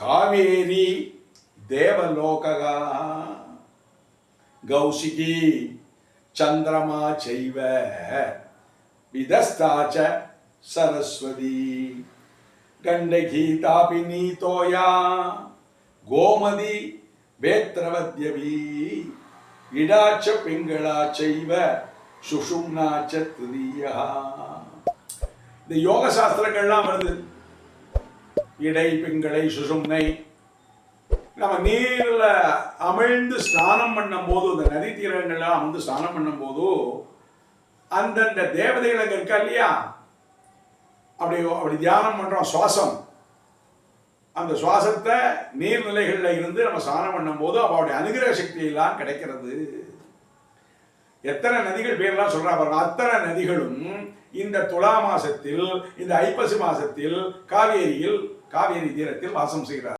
காவேரி தேவலோககா. கௌசிகி சந்திரமா செய்வ. விதஸ்தாச்ச சரஸ்வதி. கண்டகி தாபி நீதோயா கோமதி வேத்திரவத்யவி இடாச்ச பிங்களா செய்வ. சுஷும்னாச்ச துதியா இந்த யோக சாஸ்திரங்கள்லாம் வருது. இடை பிங்களை சுசும்னை. நம்ம நீரில் அமிழ்ந்து ஸ்நானம் பண்ணும் போது இந்த நதி தீரங்கள்லாம் அமர்ந்து ஸ்நானம் பண்ணும் போது அந்தந்த தேவதைகள் அங்கே இருக்கா இல்லையா? அப்படி அப்படி தியானம் பண்ணுறோம் சுவாசம். அந்த சுவாசத்தை நீர்நிலைகளில் இருந்து நம்ம ஸ்நானம் பண்ணும் போது அவளுடைய அனுகிரக சக்தியெல்லாம் கிடைக்கிறது. எத்தனை நதிகள் பேர்லாம் சொல்றா பாருங்க. அத்தனை நதிகளும் இந்த துலா மாசத்தில் இந்த ஐப்பசி மாசத்தில் காவேரியில் காவேரி தீரத்தில் வாசம் செய்கிறார்